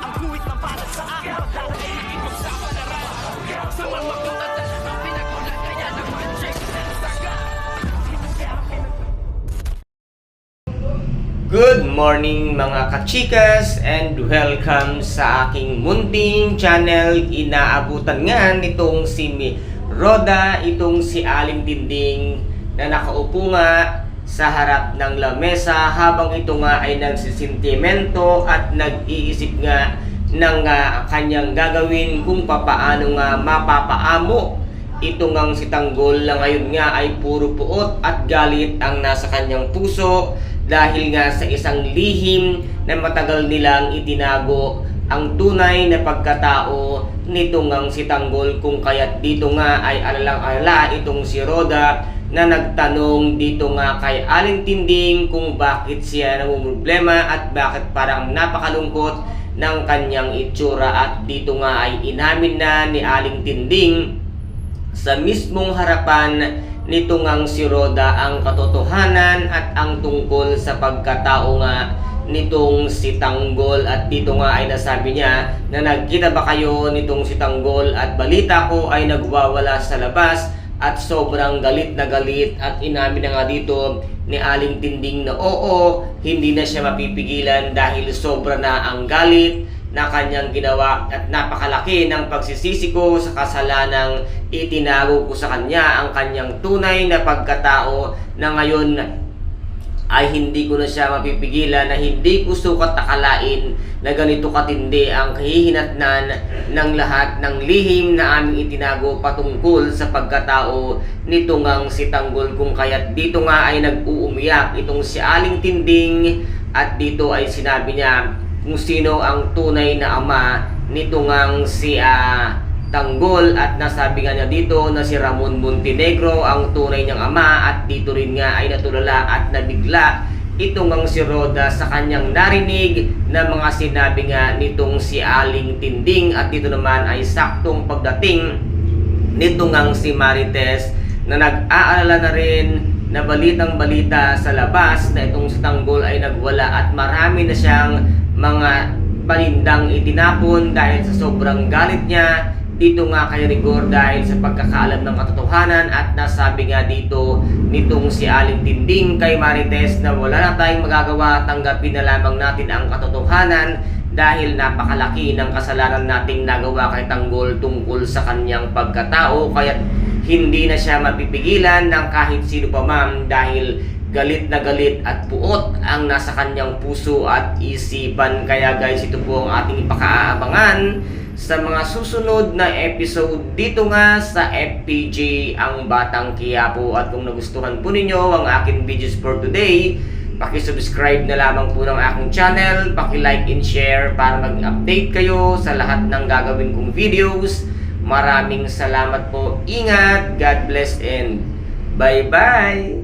Ang guhit na para sa akin Pagdadaig ipagsapalaran Sa mga katatan Ang pinagulat kaya naman check Saga Good morning mga kachikas and welcome sa aking munting channel. Inaabutan nga nitong si Roda, itong si Aling Dinding na nakaupo nga sa harap ng lamesa habang ito nga ay nagsisintimento at nag-iisip nga ng ah, kanyang gagawin kung papaano nga mapapaamo ito ngang si Tanggol na ngayon nga ay puro puot at galit ang nasa kanyang puso dahil nga sa isang lihim na matagal nilang itinago ang tunay na pagkatao nito ngang si Tanggol kung kaya't dito nga ay alalang-alala itong si Roda na nagtanong dito nga kay Aling Tinding kung bakit siya namumroblema at bakit parang napakalungkot ng kanyang itsura. At dito nga ay inamin na ni Aling Tinding sa mismong harapan nito ngang si Roda ang katotohanan at ang tungkol sa pagkatao nga nitong si Tanggol. At dito nga ay nasabi niya na nagkita ba kayo nitong si Tanggol? At balita ko ay nagwawala sa labas at sobrang galit na galit at inamin na nga dito ni Aling Tinding na oo, hindi na siya mapipigilan dahil sobra na ang galit na kanyang ginawa at napakalaki ng pagsisisi ko sa kasalanang itinago ko sa kanya ang kanyang tunay na pagkatao na ngayon ay hindi ko na siya mapipigilan na hindi ko sukat akalain na ganito katindi ang kahihinatnan ng lahat ng lihim na aming itinago patungkol sa pagkatao nito ngang si Tanggol kung kaya't dito nga ay nag-uumiyak itong si Aling Tinding at dito ay sinabi niya kung sino ang tunay na ama nito ngang si ah, Tanggol at nasabi nga niya dito na si Ramon Montenegro ang tunay niyang ama at dito rin nga ay natulala at nabigla. Ito ngang si Roda sa kanyang narinig na mga sinabi nga nitong si Aling Tinding at dito naman ay saktong pagdating nito ngang si Marites na nag-aalala na rin na balitang balita sa labas na itong si Tanggol ay nagwala at marami na siyang mga panindang itinapon dahil sa sobrang galit niya dito nga kay Rigor dahil sa pagkakaalam ng katotohanan at nasabi nga dito nitong si Aling Tinding kay Marites na wala na tayong magagawa tanggapin na lamang natin ang katotohanan dahil napakalaki ng kasalanan nating nagawa kay Tanggol tungkol sa kanyang pagkatao. Kaya hindi na siya mapipigilan ng kahit sino pa man dahil galit na galit at puot ang nasa kanyang puso at isipan. Kaya guys ito po ang ating ipakaabangan sa mga susunod na episode dito nga sa FPJ ang Batang Quiapo at kung nagustuhan po ninyo ang aking videos for today Paki-subscribe na lamang po ng aking channel, paki-like and share para mag-update kayo sa lahat ng gagawin kong videos. Maraming salamat po. Ingat, God bless and bye-bye!